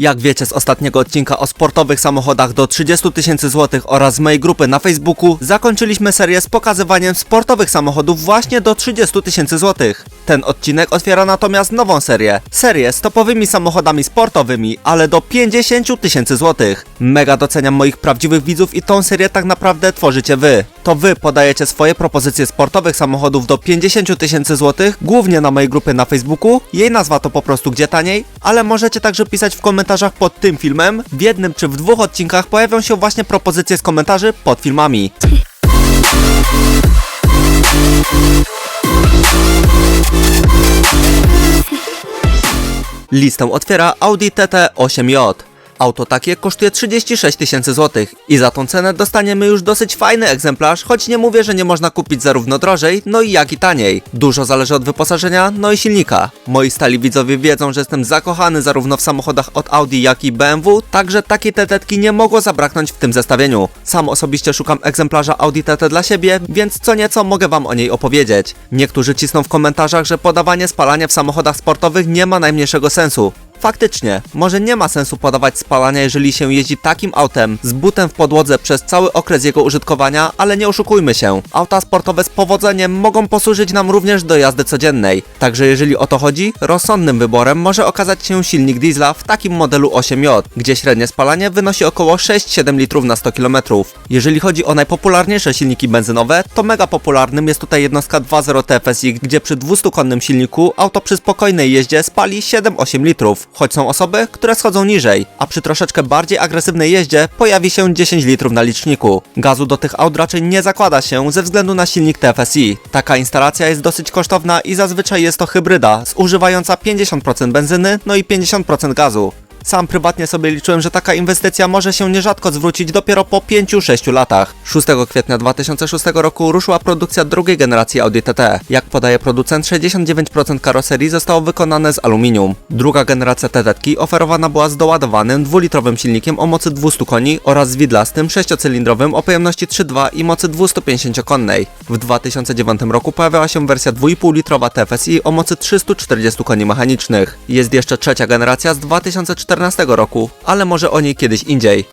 Jak wiecie z ostatniego odcinka o sportowych samochodach do 30 tysięcy złotych oraz z mojej grupy na Facebooku, zakończyliśmy serię z pokazywaniem sportowych samochodów właśnie do 30 tysięcy złotych. Ten odcinek otwiera natomiast nową serię. Serię z topowymi samochodami sportowymi, ale do 50 tysięcy złotych. Mega doceniam moich prawdziwych widzów i tą serię tak naprawdę tworzycie wy. To wy podajecie swoje propozycje sportowych samochodów do 50 tysięcy złotych, głównie na mojej grupie na Facebooku. Jej nazwa to po prostu Gdzie Taniej, ale możecie także pisać w komentarzach pod tym filmem. W jednym czy w dwóch odcinkach pojawią się właśnie propozycje z komentarzy pod filmami. Listę otwiera Audi TT 8J. Auto takie kosztuje 36 tysięcy złotych i za tą cenę dostaniemy już dosyć fajny egzemplarz, choć nie mówię, że nie można kupić zarówno drożej, no i jak i taniej. Dużo zależy od wyposażenia, no i silnika. Moi stali widzowie wiedzą, że jestem zakochany zarówno w samochodach od Audi, jak i BMW, także takiej tetetki nie mogło zabraknąć w tym zestawieniu. Sam osobiście szukam egzemplarza Audi TT dla siebie, więc co nieco mogę wam o niej opowiedzieć. Niektórzy cisną w komentarzach, że podawanie spalania w samochodach sportowych nie ma najmniejszego sensu. Faktycznie, może nie ma sensu podawać spalania, jeżeli się jeździ takim autem z butem w podłodze przez cały okres jego użytkowania, ale nie oszukujmy się. Auta sportowe z powodzeniem mogą posłużyć nam również do jazdy codziennej. Także jeżeli o to chodzi, rozsądnym wyborem może okazać się silnik diesla w takim modelu 8J, gdzie średnie spalanie wynosi około 6-7 litrów na 100 km. Jeżeli chodzi o najpopularniejsze silniki benzynowe, to mega popularnym jest tutaj jednostka 2.0 TFSI, gdzie przy 200-konnym silniku auto przy spokojnej jeździe spali 7-8 litrów choć są osoby, które schodzą niżej, a przy troszeczkę bardziej agresywnej jeździe pojawi się 10 litrów na liczniku. Gazu do tych aut raczej nie zakłada się ze względu na silnik TFSI. Taka instalacja jest dosyć kosztowna i zazwyczaj jest to hybryda, zużywająca 50% benzyny, no i 50% gazu. Sam prywatnie sobie liczyłem, że taka inwestycja może się nierzadko zwrócić dopiero po 5-6 latach. 6 kwietnia 2006 roku ruszyła produkcja drugiej generacji Audi TT. Jak podaje producent, 69% karoserii zostało wykonane z aluminium. Druga generacja TT oferowana była z doładowanym dwulitrowym silnikiem o mocy 200 koni oraz z widlastym 6-cylindrowym o pojemności 3.2 i mocy 250 konnej. W 2009 roku pojawiała się wersja 2,5 litrowa TFSI o mocy 340 koni mechanicznych. Jest jeszcze trzecia generacja z 2014 roku, ale może o niej kiedyś indziej.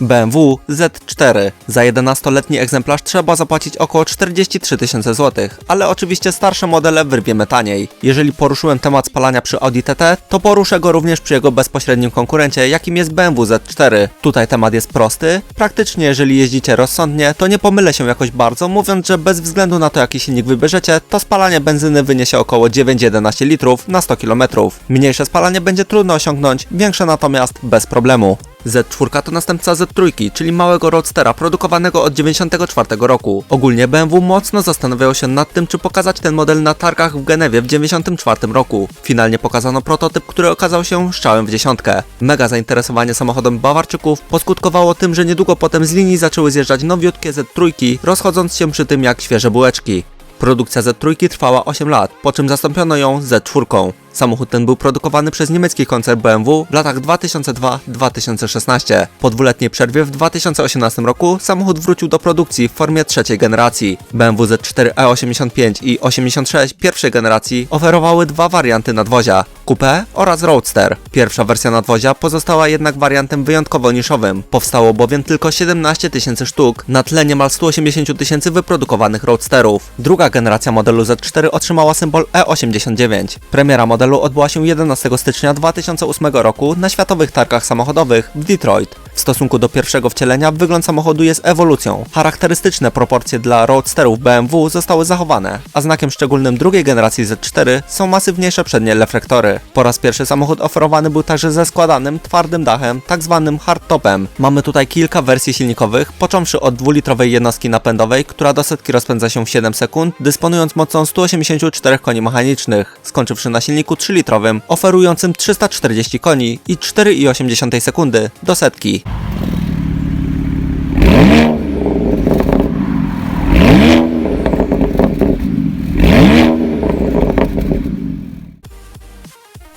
BMW Z4. Za 11-letni egzemplarz trzeba zapłacić około 43 tysiące złotych, ale oczywiście starsze modele wyrwiemy taniej. Jeżeli poruszyłem temat spalania przy Audi TT, to poruszę go również przy jego bezpośrednim konkurencie, jakim jest BMW Z4. Tutaj temat jest prosty. Praktycznie jeżeli jeździcie rozsądnie, to nie pomylę się jakoś bardzo, mówiąc, że bez względu na to jaki silnik wybierzecie, to spalanie benzyny wyniesie około 9-11 litrów na 100 km. Mniejsze spalanie będzie trudno osiągnąć, większe natomiast bez problemu. Z4 to następca Z3, czyli małego roadstera produkowanego od 1994 roku. Ogólnie BMW mocno zastanawiało się nad tym, czy pokazać ten model na targach w Genewie w 1994 roku. Finalnie pokazano prototyp, który okazał się strzałem w dziesiątkę. Mega zainteresowanie samochodem Bawarczyków poskutkowało tym, że niedługo potem z linii zaczęły zjeżdżać nowiutkie Z3, rozchodząc się przy tym jak świeże bułeczki. Produkcja Z3 trwała 8 lat, po czym zastąpiono ją Z4. Samochód ten był produkowany przez niemiecki koncern BMW w latach 2002-2016. Po dwuletniej przerwie w 2018 roku samochód wrócił do produkcji w formie trzeciej generacji. BMW Z4 E85 i 86 pierwszej generacji oferowały dwa warianty nadwozia Coupe oraz Roadster. Pierwsza wersja nadwozia pozostała jednak wariantem wyjątkowo niszowym. Powstało bowiem tylko 17 tysięcy sztuk na tle niemal 180 tysięcy wyprodukowanych Roadsterów. Druga generacja modelu Z4 otrzymała symbol E89. Premiera modelu odbyła się 11 stycznia 2008 roku na światowych targach samochodowych w Detroit. W stosunku do pierwszego wcielenia wygląd samochodu jest ewolucją. Charakterystyczne proporcje dla roadsterów BMW zostały zachowane, a znakiem szczególnym drugiej generacji Z4 są masywniejsze przednie reflektory. Po raz pierwszy samochód oferowany był także ze składanym, twardym dachem, tak zwanym hardtopem. Mamy tutaj kilka wersji silnikowych, począwszy od dwulitrowej jednostki napędowej, która do setki rozpędza się w 7 sekund, dysponując mocą 184 koni mechanicznych, skończywszy na silniku 3-litrowym, oferującym 340 koni i 4,8 sekundy do setki.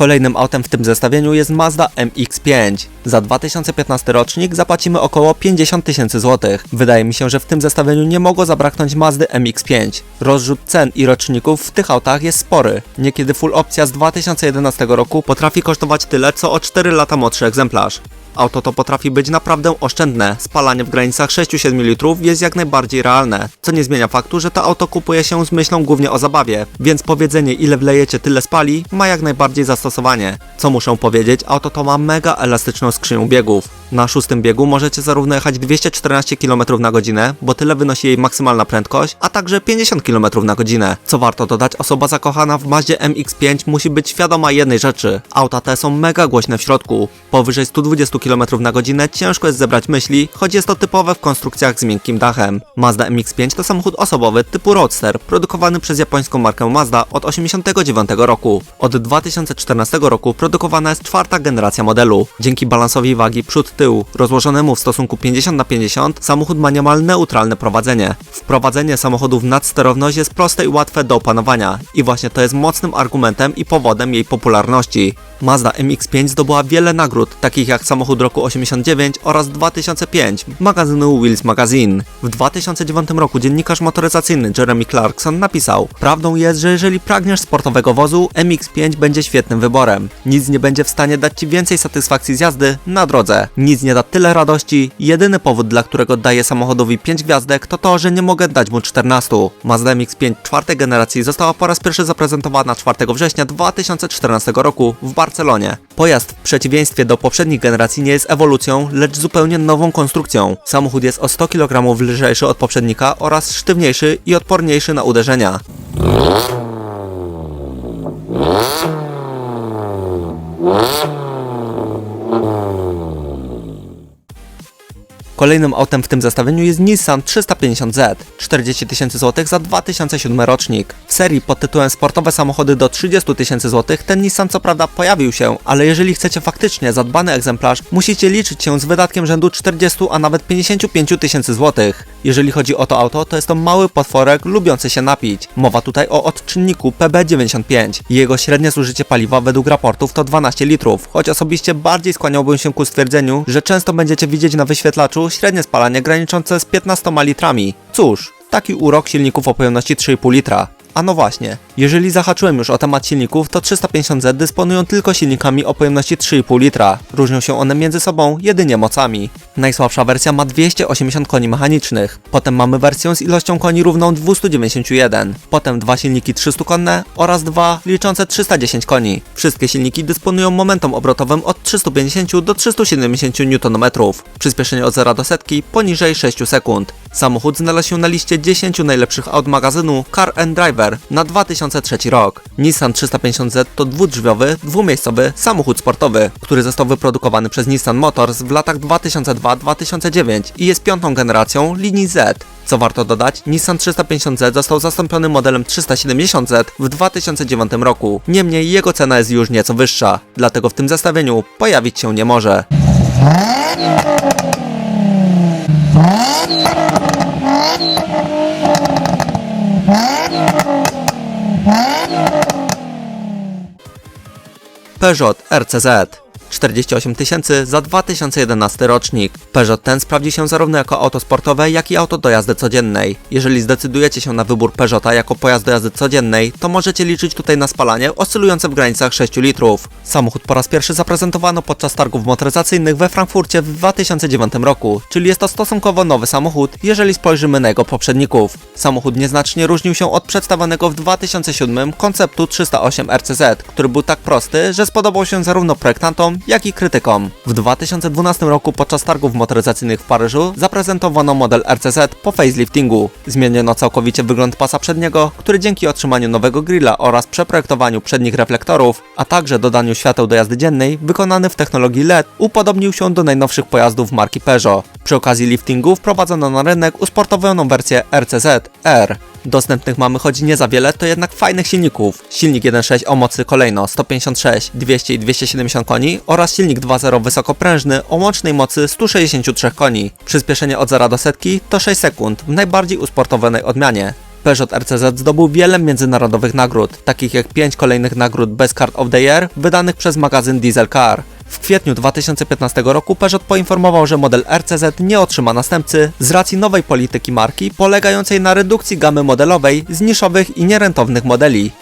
Kolejnym autem w tym zestawieniu jest Mazda MX-5. Za 2015 rocznik zapłacimy około 50 tysięcy złotych. Wydaje mi się, że w tym zestawieniu nie mogło zabraknąć Mazdy MX-5. Rozrzut cen i roczników w tych autach jest spory. Niekiedy full opcja z 2011 roku potrafi kosztować tyle, co o 4 lata młodszy egzemplarz. Auto to potrafi być naprawdę oszczędne. Spalanie w granicach 6-7 litrów jest jak najbardziej realne, co nie zmienia faktu, że to auto kupuje się z myślą głównie o zabawie, więc powiedzenie ile wlejecie tyle spali ma jak najbardziej zastosowanie. Co muszę powiedzieć, auto to ma mega elastyczną skrzynię biegów. Na szóstym biegu możecie zarówno jechać 214 km na godzinę, bo tyle wynosi jej maksymalna prędkość, a także 50 km na godzinę. Co warto dodać, osoba zakochana w Mazdzie MX-5 musi być świadoma jednej rzeczy. Auta te są mega głośne w środku. Powyżej 120 km na godzinę ciężko jest zebrać myśli, choć jest to typowe w konstrukcjach z miękkim dachem. Mazda MX-5 to samochód osobowy typu Roadster, produkowany przez japońską markę Mazda od 1989 roku. Od 2014 roku produkowana jest czwarta generacja modelu. Dzięki balansowi wagi przód-tył, rozłożonemu w stosunku 50 na 50, samochód ma niemal neutralne prowadzenie. Wprowadzenie samochodów w nadsterowność jest proste i łatwe do opanowania i właśnie to jest mocnym argumentem i powodem jej popularności. Mazda MX-5 zdobyła wiele nagród, takich jak samochód roku 89 oraz 2005 magazynu Wheels Magazine. W 2009 roku dziennikarz motoryzacyjny Jeremy Clarkson napisał Prawdą jest, że jeżeli pragniesz sportowego wozu, MX-5 będzie świetnym wyborem. Nic nie będzie w stanie dać Ci więcej satysfakcji z jazdy na drodze. Nic nie da tyle radości. Jedyny powód, dla którego daję samochodowi 5 gwiazdek, to to, że nie mogę dać mu 14. Mazda MX-5 czwartej generacji została po raz pierwszy zaprezentowana 4 września 2014 roku w Barcelonie. Pojazd w przeciwieństwie do poprzednich generacji nie jest ewolucją, lecz zupełnie nową konstrukcją. Samochód jest o 100 kg lżejszy od poprzednika oraz sztywniejszy i odporniejszy na uderzenia. Kolejnym autem w tym zestawieniu jest Nissan 350Z, 40 tysięcy złotych za 2007 rocznik. W serii pod tytułem Sportowe samochody do 30 tysięcy złotych ten Nissan co prawda pojawił się, ale jeżeli chcecie faktycznie zadbany egzemplarz, musicie liczyć się z wydatkiem rzędu 40, a nawet 55 tysięcy złotych. Jeżeli chodzi o to auto, to jest to mały potworek lubiący się napić. Mowa tutaj o odczynniku PB95. Jego średnie zużycie paliwa według raportów to 12 litrów, choć osobiście bardziej skłaniałbym się ku stwierdzeniu, że często będziecie widzieć na wyświetlaczu średnie spalanie graniczące z 15 litrami. Cóż, taki urok silników o pojemności 3,5 litra. A no właśnie, jeżeli zahaczyłem już o temat silników, to 350Z dysponują tylko silnikami o pojemności 3,5 litra. Różnią się one między sobą jedynie mocami. Najsłabsza wersja ma 280 koni mechanicznych, potem mamy wersję z ilością koni równą 291, potem dwa silniki 300-konne oraz dwa liczące 310 koni. Wszystkie silniki dysponują momentem obrotowym od 350 do 370 Nm. Przyspieszenie od 0 do setki poniżej 6 sekund. Samochód znalazł się na liście 10 najlepszych aut magazynu Car and Driver na 2003 rok. Nissan 350Z to dwudrzwiowy, dwumiejscowy samochód sportowy, który został wyprodukowany przez Nissan Motors w latach 2002-2009 i jest piątą generacją linii Z. Co warto dodać, Nissan 350Z został zastąpiony modelem 370Z w 2009 roku. Niemniej jego cena jest już nieco wyższa, dlatego w tym zestawieniu pojawić się nie może. Peugeot RCZ 48 tysięcy za 2011 rocznik. Peugeot ten sprawdzi się zarówno jako auto sportowe, jak i auto do jazdy codziennej. Jeżeli zdecydujecie się na wybór Peugeota jako pojazd do jazdy codziennej, to możecie liczyć tutaj na spalanie oscylujące w granicach 6 litrów. Samochód po raz pierwszy zaprezentowano podczas targów motoryzacyjnych we Frankfurcie w 2009 roku, czyli jest to stosunkowo nowy samochód, jeżeli spojrzymy na jego poprzedników. Samochód nieznacznie różnił się od przedstawionego w 2007 konceptu 308 RCZ, który był tak prosty, że spodobał się zarówno projektantom, jak i krytykom. W 2012 roku podczas targów motoryzacyjnych w Paryżu zaprezentowano model RCZ po faceliftingu. Zmieniono całkowicie wygląd pasa przedniego, który dzięki otrzymaniu nowego grilla oraz przeprojektowaniu przednich reflektorów, a także dodaniu świateł do jazdy dziennej, wykonany w technologii LED, upodobnił się do najnowszych pojazdów marki Peugeot. Przy okazji liftingu wprowadzono na rynek usportowioną wersję RCZ R. Dostępnych mamy choć nie za wiele, to jednak fajnych silników. Silnik 1.6 o mocy kolejno 156, 200 i 270 koni oraz silnik 2.0 wysokoprężny o łącznej mocy 163 koni. Przyspieszenie od 0 do setki to 6 sekund w najbardziej usportowionej odmianie. Peugeot RCZ zdobył wiele międzynarodowych nagród, takich jak 5 kolejnych nagród Best Card of the Year wydanych przez magazyn Diesel Car. W kwietniu 2015 roku Peugeot poinformował, że model RCZ nie otrzyma następcy z racji nowej polityki marki polegającej na redukcji gamy modelowej z niszowych i nierentownych modeli.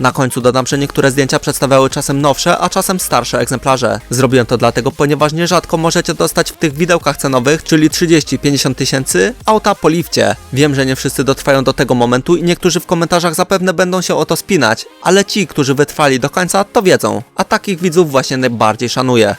Na końcu dodam, że niektóre zdjęcia przedstawiały czasem nowsze, a czasem starsze egzemplarze. Zrobiłem to dlatego, ponieważ nierzadko możecie dostać w tych widełkach cenowych, czyli 30-50 tysięcy, auta po lifcie. Wiem, że nie wszyscy dotrwają do tego momentu i niektórzy w komentarzach zapewne będą się o to spinać, ale ci, którzy wytrwali do końca, to wiedzą, a takich widzów właśnie najbardziej szanuję.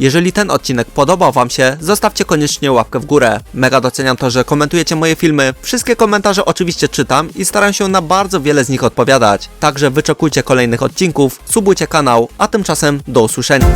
Jeżeli ten odcinek podobał Wam się, zostawcie koniecznie łapkę w górę. Mega doceniam to, że komentujecie moje filmy. Wszystkie komentarze oczywiście czytam i staram się na bardzo wiele z nich odpowiadać. Także wyczekujcie kolejnych odcinków, subujcie kanał, a tymczasem do usłyszenia.